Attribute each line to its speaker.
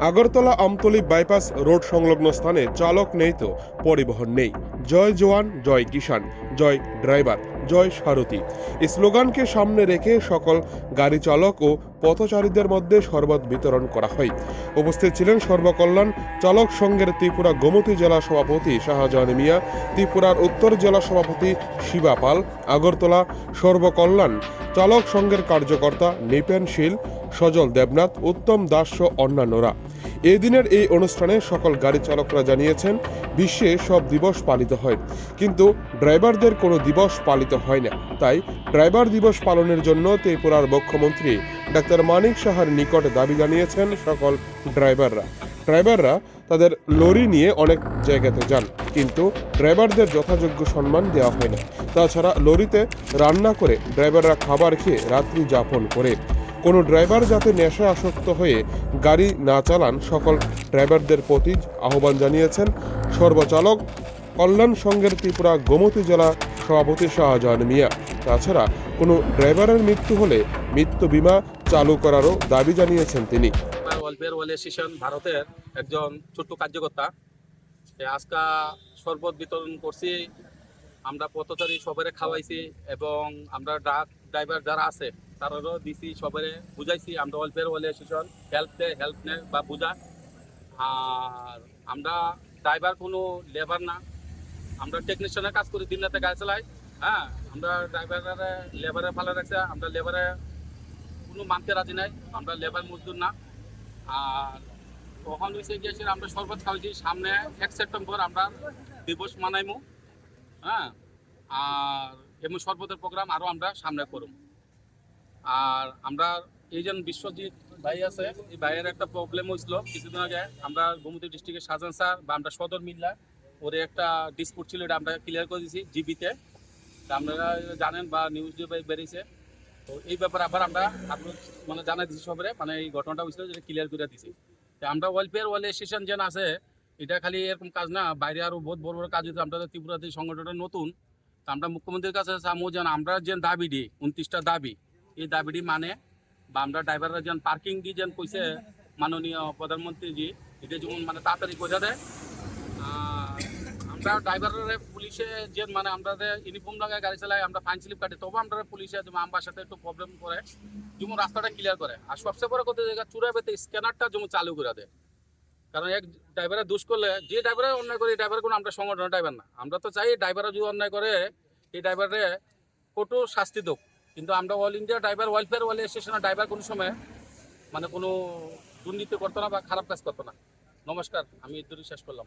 Speaker 1: Agartala Amtali bypass road সংলগ্ন স্থানে চালক নেই তো, পরিবহন নেই। জয় জওয়ান জয় কিষাণ, জয় ড্রাইভার, জয় সারথী। স্লোগানকে সামনে রেখে সকল গাড়ি চালক ও পথচারীদের মধ্যে শরবত বিতরণ করা হয়। উপস্থিত ছিলেন সর্বকল্যাণ চালক সংঘের ত্রিপুরা গোমতী জেলা সভাপতি শাহজাহান মিয়া, ত্রিপুরার উত্তর জেলা সভাপতি শিবা পাল, আগরতলা সর্বকল্যাণ চালক সংঘের কার্যকর্তা নিপেন শীল সজল দেবনাথ, উত্তম দাস সহ অন্যান্যরা। এদিনের এই অনুষ্ঠানে সকল গাড়ি চালকরা জানিয়েছেন, বিশ্বে সব দিবস পালিত হয়। কিন্তু ড্রাইভারদের কোনো দিবস পালিত হয় না। তাই ড্রাইভার দিবস পালনের জন্য ত্রিপুরার মুখ্যমন্ত্রী ডাক্তার মানিক সাহার নিকট দাবি জানিয়েছেন সকল ড্রাইভাররা। ড্রাইভাররা তাদের লরি নিয়ে অনেক জায়গাতে যান, কিন্তু ড্রাইভারদের যথাযোগ্য সম্মান দেওয়া হয় না। তাছাড়া লরিতে রান্না করে ড্রাইভাররা খাবার খেয়ে রাত্রি যাপন করে। কোনো ড্রাইভার যাতে নেশা আসক্ত হয়ে গাড়ি না চালান, সকল ড্রাইভারদের প্রতি আহ্বান জানিয়েছেন সর্বচালক কল্যাণ সংঘের ত্রিপুরা গোমতী জেলা সভাপতি শাহজাহান মিয়া। তাছাড়া কোনো ড্রাইভারের মৃত্যু হলে মৃত্যু বিমা চালু করারও দাবি জানিয়েছেন তিনি।
Speaker 2: ভারতের একজন ছোট্ট কার্যকর্তা। আজকা শরবত বিতরণ করছি, আমরা পথচারী সবারে খাওয়াইছি এবং আমরা ট্রাক ড্রাইভার যারা আছে তারারও দিছি, সবারে বুঝাইছি। আমরা ওয়েলফেয়ার ওয়ালেসেশন হেল্প দে হেল্প নে বা বুঝা। আর আমরা ড্রাইভার কোনো লেবার না। আমরা টেকনিশিয়ানের কাজ করি, দিন রাতে গাড়ি চালাই। হ্যাঁ আমরা ড্রাইভারের লেবারে ভালো রাখছে। আমরা লেবারে কোনো মানতে রাজি নাই। আমরা লেবার মজদুর না। আর তখন হয়েছে গিয়েছে আমরা শরবত খাওয়াইছি। সামনে এক সেপ্টেম্বর আমরা দিবস মানাইমু। হ্যাঁ আর এমন শরবতের প্রোগ্রাম আরও আমরা সামনে করুম। আর আমরা এই যে বিশ্বজিৎ ভাই আছে, এই ভাইয়ের একটা প্রবলেম হয়েছিল কিছুদিন আগে। আমরা গোমতী ডিস্ট্রিক্টের সাজান স্যার বা আমরা সদর মিল্লা, ওরে একটা ডিসপুট ছিল, এটা আমরা ক্লিয়ার করে দিয়েছি জিবিতে আপনারা জানেন বা নিউজ বেরিয়েছে। তো এই ব্যাপারে আবার আমরা মানে জানাই দিচ্ছি সবারে মানে এই ঘটনাটা হয়েছিল যেটা ক্লিয়ার করে দিছি তো আমরা ওয়েলফেয়ার ওয়াল স্টেশন যেন আছে, এটা খালি এরকম কাজ না, বাইরে আরও বহুত বড় বড় কাজ হচ্ছে আমরা ত্রিপুরাতে সংগঠনটা নতুন। তো আমরা মুখ্যমন্ত্রীর কাছে চামো যেন আমরা যে দাবি দিই, উনত্রিশটা দাবি। এই দাবিটি মানে বা আমরা ড্রাইভাররা যেন পার্কিং দিয়ে যেন কইছে মাননীয় প্রধানমন্ত্রীজি, এটা যেমন মানে তাড়াতাড়ি বোঝা দেয় আমরা ড্রাইভারের পুলিশে যে মানে আমরা ইউনিফর্ম লাগায়, গাড়ি চালাই আমরা ফাইন স্লিপ কাটি, তবু আমরা পুলিশে যেমন আমার সাথে একটু প্রবলেম করে, যেমন রাস্তাটা ক্লিয়ার করে। আর সবচেয়ে বড় কথা জায়গা চূড়া পেতে স্ক্যানারটা যেমন চালু করে দেয়। কারণ এক ড্রাইভারে দোষ করলে, যে ড্রাইভারে অন্যায় করে, এই ড্রাইভার কোনো আমরা সংগঠনের ড্রাইভার না। আমরা তো চাই ড্রাইভাররা যদি অন্যায় করে, এই ড্রাইভারে কঠোর শাস্তি দেব কিন্তু আমরা অল ইন্ডিয়া ড্রাইভার ওয়েলফেয়ার ওয়াল স্টেশনের ড্রাইভার কোনো সময় মানে কোনো দুর্নীতি করতো না বা খারাপ কাজ করতো না। নমস্কার, আমি এর শেষ করলাম।